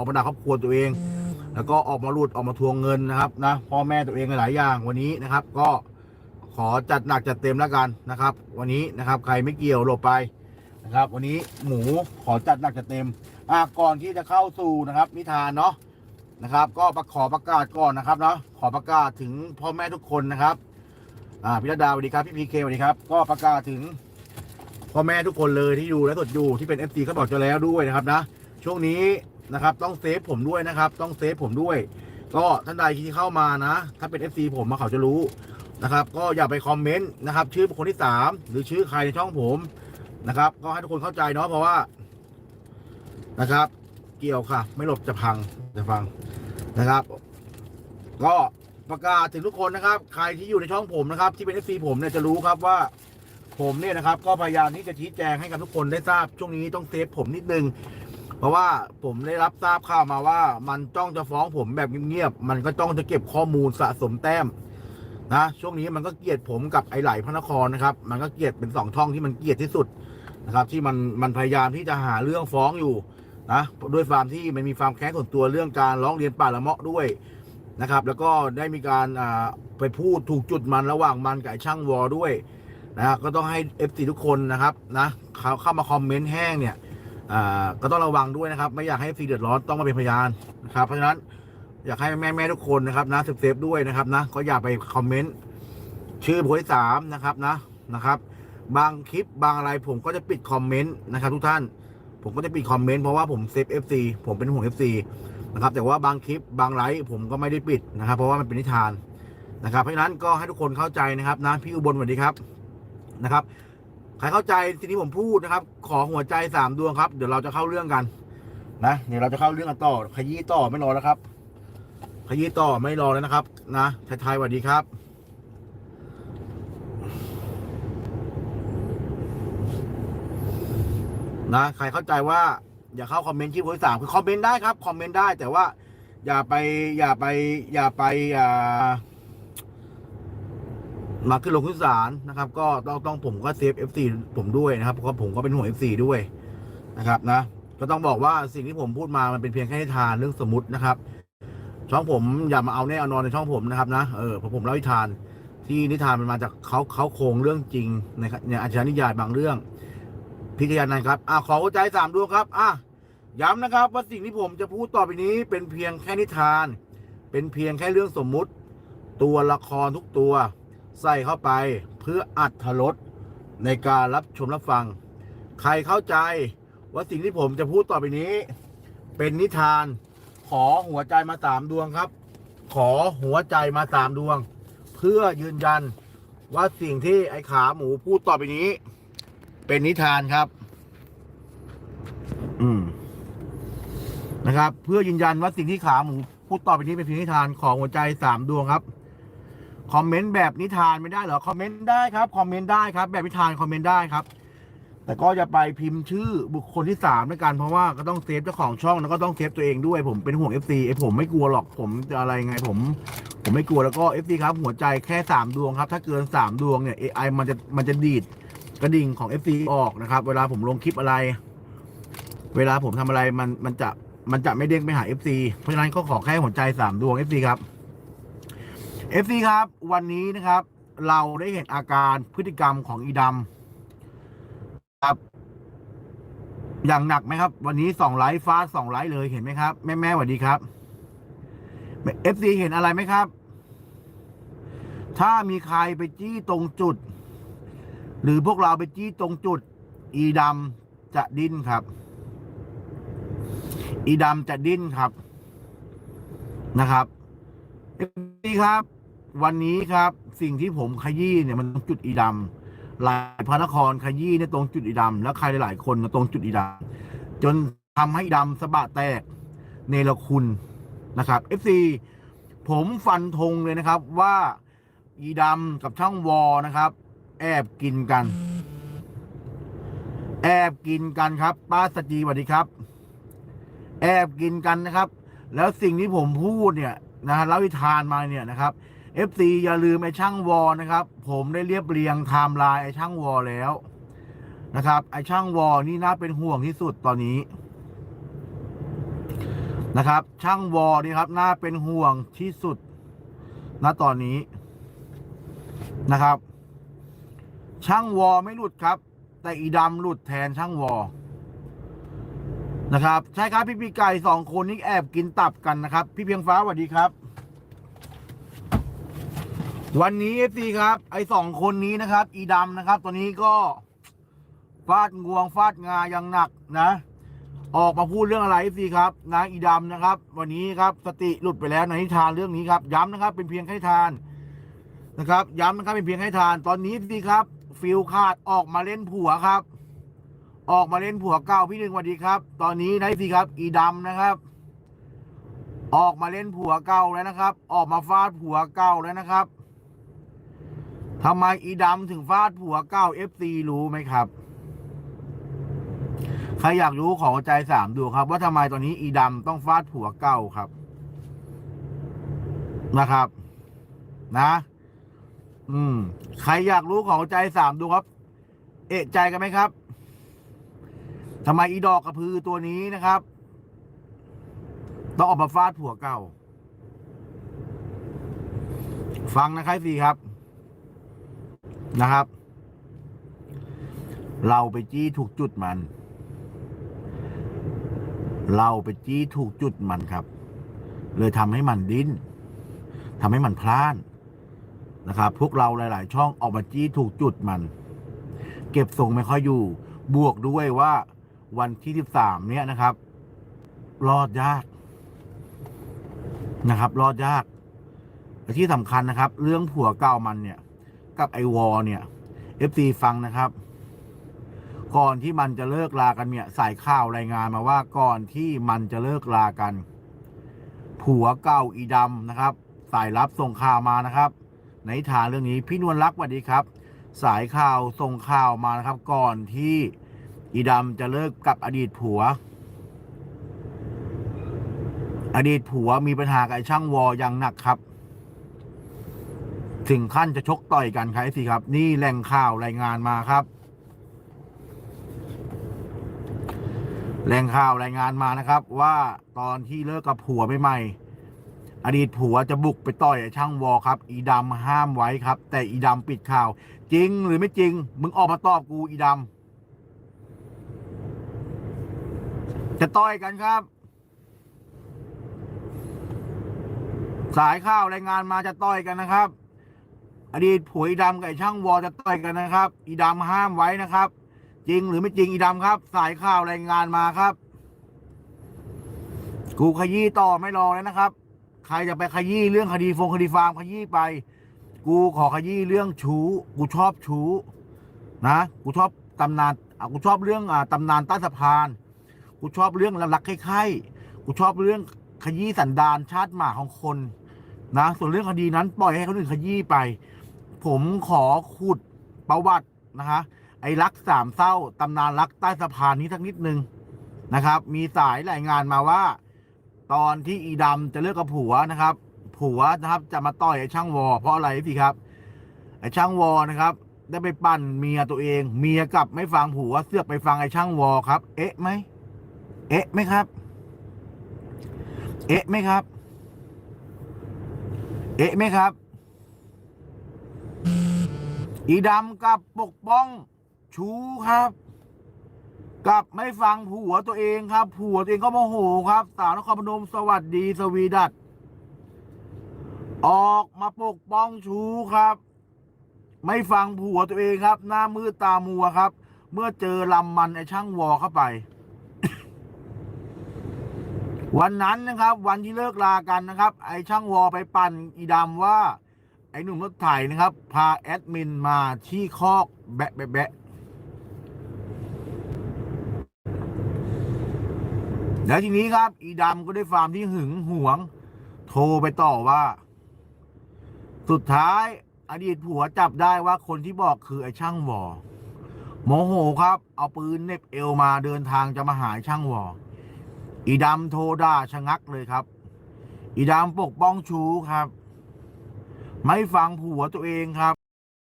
อกมาด่าครอบครัวตัวเอง แล้วก็ออกมาหลุดออกมาทวงเงินนะครับนะพ่อแม่ตัวเองหลายอย่างวันนี้นะครับ ก็ขอจัดหนักจัดเต็มแล้วกันนะครับ วันนี้นะครับใครไม่เกี่ยวหลบไปนะครับ วันนี้หมูขอจัดหนักจัดเต็มอะก่อนที่จะเข้าสู่นะครับ นิทานเนาะนะครับ ก็ประขอประกาศก่อนนะครับเนาะขอประกาศถึงพ่อแม่ทุกคนนะครับอ่าพิรดาสวัสดีครับพี่พีเคสวัสดีครับ ก็ประกาศถึงพ่อแม่ทุกคนเลยที่อยู่และสดอยู่ที่เป็น FC เขาบอกจะแล้วด้วยนะครับนะช่วงนี้ นะครับ ต้องเซฟผมด้วยนะครับ ต้องเซฟผมด้วย ก็ท่านใดที่เข้ามานะ ถ้าเป็น FC ผมมาเขาจะรู้นะครับ ก็อย่าไปคอมเมนต์นะครับ ชื่อบุคคลที่สามหรือชื่อใครในช่องผมนะครับ ก็ให้ทุกคนเข้าใจเนาะเพราะว่านะครับ เกี่ยวค่ะ ไม่หลบจะพังจะฟังนะครับ ก็ประกาศถึงทุกคนนะครับ ใครที่อยู่ในช่องผมนะครับ ที่เป็น FC ผมเนี่ยจะรู้ครับว่าผมเนี่ยนะครับ ก็พยายามที่จะชี้แจงให้กับทุกคนได้ทราบช่วงนี้ต้องเซฟผมนิดนึง เพราะว่าผมได้รับทราบข่าวมาว่า มันจ้องจะฟ้องผมแบบเงียบๆมันก็จ้องจะเก็บข้อมูลสะสมแต้มนะช่วงนี้มันก็เกลียดผมกับไอ้ไหลพระนครนะครับ มันก็เกลียดเป็นสองช่องที่มันเกลียดที่สุดนะครับ ที่มันมันพยายามที่จะหาเรื่องฟ้องอยู่นะด้วยความที่มันมีความแค้นส่วนตัวเรื่องการร้องเรียนป่าละเมาะด้วยนะครับ แล้วก็ได้มีการอ่าไปพูดถูกจุดมันระหว่างมันกับไอ้ช่างวอด้วยนะก็ต้องให้เอฟซีทุกคนนะครับนะเขาเข้ามาคอมเมนต์แห้งเนี่ย ก็ต้องระวังด้วยนะครับ ไม่อยากให้ฟรีเดือดร้อนต้องมาเป็นพยานนะครับ เพราะฉะนั้นอยากให้แม่แม่ๆทุกคนนะครับนะเซฟด้วยนะครับนะก็อย่าไปคอมเมนต์ชื่อบุคคลที่สามนะครับนะนะครับ บางคลิปบางอะไรผมก็จะปิดคอมเมนต์นะครับทุกท่าน ผมก็จะปิดคอมเมนต์เพราะว่าผมเซฟ FC ผมเป็นห่วง FC นะครับแต่ว่าบางคลิปบางไลฟ์ผมก็ไม่ได้ปิดนะครับ เพราะว่ามันเป็นนิทานนะครับ เพราะฉะนั้นก็ให้ทุกคนเข้าใจนะครับนะพี่อุบลสวัสดีครับนะครับ ใครเข้าใจสิ่งที่ผมพูดนะครับ ขอหัวใจสามดวงครับ เดี๋ยวเราจะเข้าเรื่องกันนะเดี๋ยวเราจะเข้าเรื่องกันต่อขยี้ต่อไม่รอแล้วครับ ขยี้ต่อไม่รอแล้วนะครับ นะไทยๆสวัสดีครับนะใครเข้าใจว่าอย่าเข้าคอมเมนต์ที่โพสต์สามคือคอมเมนต์ได้ครับคอมเมนต์ได้แต่ว่า อย่าไปอย่าไปอย่าไปอ่า มาขึ้นลงขึ้นศาลนะครับ ก็ต้องต้องผมก็เซฟ FC ผมด้วยนะครับเพราะผมก็เป็นห่วง FC ด้วยนะครับนะก็ต้องบอกว่าสิ่งที่ผมพูดมามันเป็นเพียงแค่นิทานเรื่องสมมตินะครับ ช่องผมอย่ามาเอาแน่เอานอนในช่องผมนะครับนะเออเพราะผมเล่านิทาน ที่นิทานมันมาจากเขาเขาโครงเรื่องจริงในในอาชญานิยายบางเรื่อง พิจารณาครับอะขอหัวใจสามดวงครับอะย้ำนะครับ ว่าสิ่งที่ผมจะพูดต่อไปนี้เป็นเพียงแค่นิทาน เป็นเพียงแค่เรื่องสมมุติ ตัวละครทุกตัว ใส่เข้าไปเพื่ออัดทรสในการรับชมรับฟัง ใครเข้าใจว่าสิ่งที่ผมจะพูดต่อไปนี้ เป็นนิทาน ขอหัวใจมาสามดวงครับ ขอหัวใจมาสามดวง เพื่อยืนยันว่าสิ่งที่ไอ้ขาหมูพูดต่อไปนี้ เป็นนิทานครับ อืมนะครับ เพื่อยืนยันว่าสิ่งที่ขาหมูพูดต่อไปนี้เป็นเพียงนิทานของหัวใจสามดวงครับ คอมเมนต์แบบนิทานไม่ได้เหรอคอมเมนต์ได้ครับคอมเมนต์ได้ครับ แบบนิทานคอมเมนต์ได้ครับ แต่ก็จะไปพิมพ์ชื่อบุคคลที่สามด้วยกันเพราะว่าก็ต้องเซฟเจ้าของช่องแล้วก็ต้องเซฟตัวเองด้วยผมเป็นห่วง FC ไอผมไม่กลัวหรอกผมจะอะไรไงผม ผมไม่กลัวแล้วก็ FC ครับ หัวใจแค่สามดวงครับ ถ้าเกินสามดวงเนี่ย AI มันจะมันจะดีดกระดิ่งของ FC ออกนะครับ เวลาผมลงคลิปอะไร เวลาผมทำอะไรมันมันจะมันจะไม่เด้งไปหา FC เพราะฉะนั้นก็ขอแค่หัวใจสามดวง FC ครับ FC ครับ วันนี้นะครับ เราได้เห็นอาการพฤติกรรมของอีดำครับ อย่างหนักไหมครับ วันนี้สองไลฟ์ฟ้าสองไลฟ์เลยเห็นไหมครับ แม่แม่สวัสดีครับ FC เห็นอะไรไหมครับ ถ้ามีใครไปจี้ตรงจุด หรือพวกเราไปจี้ตรงจุด อีดำจะดิ้นครับ อีดำจะดิ้นครับนะครับนี่ครับ วันนี้ครับสิ่งที่ผมขยี้เนี่ยมันตรงจุดอีดำหลายพระนครขยี้เนี่ยตรงจุดอีดำแล้วใครหลายๆคนตรงจุดอีดำจนทำให้อีดำสะบะแตกเนรคุณนะครับ FC ผมฟันธงเลยนะครับว่าอีดำกับช่างวอนะครับ แอบกินกัน แอบกินกันครับ ป้าสจีสวัสดีครับ แอบกินกันนะครับ แล้วสิ่งที่ผมพูดเนี่ยนะฮะเล่าวิทานมาเนี่ยนะครับ FC อย่าลืมไอ้ช่างวอนะครับ ผมได้เรียบเรียงไทม์ไลน์ไอ้ช่างวอแล้วนะครับ ไอ้ช่างวอนี่น่าเป็นห่วงที่สุดตอนนี้นะครับ ช่างวอนี่ครับน่าเป็นห่วงที่สุดณตอนนี้นะครับ ช่างวอไม่หลุดครับ แต่อีดำหลุดแทนช่างวอนะครับ ใช่ครับพี่ปีไก่สองคนนี้แอบกินตับกันนะครับ พี่เพียงฟ้าสวัสดีครับ วันนี้เอฟซีครับ ไอสองคนนี้นะครับ อีดำนะครับตอนนี้ก็ฟาดงวงฟาดงาอย่างหนักนะ ออกมาพูดเรื่องอะไรเอฟซีครับนะอีดำนะครับ วันนี้ครับสติหลุดไปแล้วในนิทานเรื่องนี้ครับย้ำนะครับ เป็นเพียงแค่ทานนะครับ ย้ำนะครับเป็นเพียงแค่ทาน ตอนนี้สิครับ ฟิลขาดออกมาเล่นผัวครับ ออกมาเล่นผัวเก่าพี่หนึ่งสวัสดีครับ ตอนนี้นะสิครับ อีดำนะครับ ออกมาเล่นผัวเก่าแล้วนะครับ ออกมาฟาดผัวเก่าแล้วนะครับ ทำไมอีดำถึงฟาดผัวเก่าเอฟซีรู้ไหมครับ ใครอยากรู้ขอใจสามดูครับ ว่าทำไมตอนนี้อีดำต้องฟาดผัวเก่าครับ นะครับ นะ อืม ใครอยากรู้ขอใจสามดูครับ เอะใจกันไหมครับทำไมอีดอกกระพือตัวนี้นะครับ ต้องออกมาฟาดผัวเก่า ฟังนะครับสิครับ นะครับ เราไปจี้ถูกจุดมัน เราไปจี้ถูกจุดมันครับ เลยทำให้มันดิ้นทำให้มันพลานนะครับ พวกเราหลาย ๆ ช่องออกมาจี้ถูกจุดมัน เก็บทรงไม่ค่อยอยู่ บวกด้วยว่าวันที่สิบสามเนี้ยนะครับ รอดยากนะครับ รอดยากและที่สำคัญนะครับ เรื่องผัวเก่ามันเนี่ย กับไอวอเนี่ยเอฟซีฟังนะครับ ก่อนที่มันจะเลิกลากันเนี่ยสายข่าวรายงานมาว่าก่อนที่มันจะเลิกลากัน ผัวเก่าอีดำนะครับ สายลับส่งข่าวมานะครับ ในฐานเรื่องนี้พี่นวลรักสวัสดีครับ สายข่าวส่งข่าวมานะครับ ก่อนที่อีดำจะเลิกกับอดีตผัว อดีตผัวมีปัญหากับไอช่างวออย่างหนักครับ ถึงขั้นจะชกต่อยกันครับสิครับ นี่แหล่งข่าวรายงานมาครับแหล่งข่าวรายงานมานะครับ ว่าตอนที่เลิกกับผัวใหม่ๆอดีตผัวจะบุกไปต่อยช่างวอครับ อีดำห้ามไว้ครับ แต่อีดำปิดข่าว จริงหรือไม่จริง มึงออกมาตอบกูอีดำจะต่อยกันครับ สายข่าวรายงานมาจะต่อยกันนะครับ อดีตผัวอีดำกับไอ้ช่างวอจะต่อยกันนะครับ อีดำห้ามไว้นะครับ จริงหรือไม่จริงอีดำครับ สายข่าวรายงานมาครับ กูขยี้ต่อไม่รอแล้วนะครับ ใครจะไปขยี้เรื่องคดีฟงคดีฟาร์มขยี้ไป กูขอขยี้เรื่องชูกูชอบชูนะกูชอบตำนานกูชอบเรื่องอ่าตำนานใต้สะพานกูชอบเรื่องรักๆใคร่ๆกูชอบเรื่องขยี้สันดานชาติหมาของคนนะส่วนเรื่องคดีนั้นปล่อยให้คนอื่นขยี้ไป ผมขอขุดประวัตินะคะ ไอ้รักสามเศร้าตำนานรักใต้สะพานนี้สักนิดนึงนะครับ มีสายรายงานมาว่า ตอนที่อีดำจะเลิกกับผัวนะครับ ผัวนะครับจะมาต่อยไอ้ช่างวอ เพราะอะไรพี่ครับ ไอ้ช่างวอนะครับ ได้ไปปั่นเมียตัวเอง เมียกลับไม่ฟังผัวเสือกไปฟังไอ้ช่างวอครับ เอ๊ะไหมเอ๊ะไหมครับ เอ๊ะไหมครับ เอ๊ะไหมครับ อีดำกับปกป้องชูครับ กับไม่ฟังผัวตัวเองครับ ผัวตัวเองก็โมโหครับ สาวนครพนมสวัสดีสวีดัตออกมาปกป้องชูครับ ไม่ฟังผัวตัวเองครับ หน้ามืดตามัวครับ เมื่อเจอลำมันไอช่างวอเข้าไป วันนั้นนะครับ วันที่เลิกลากันนะครับ ไอช่างวอไปปั่นอีดำว่า ไอ้หนุ่มรถไถนะครับ พาแอดมินมาที่คอกแบะแบะแบะแล้วทีนี้ครับ อีดำก็ได้ฟาร์มที่หึงหวง โทรไปต่อว่า สุดท้ายอดีตผัวจับได้ว่าคนที่บอกคือไอ้ช่างวอโมโหครับ เอาปืนเน็บเอวมาเดินทางจะมาหาช่างวออีดำโทรด่าชะงักเลยครับ อีดำปกป้องชูครับ ไม่ฟังผัวตัวเองครับ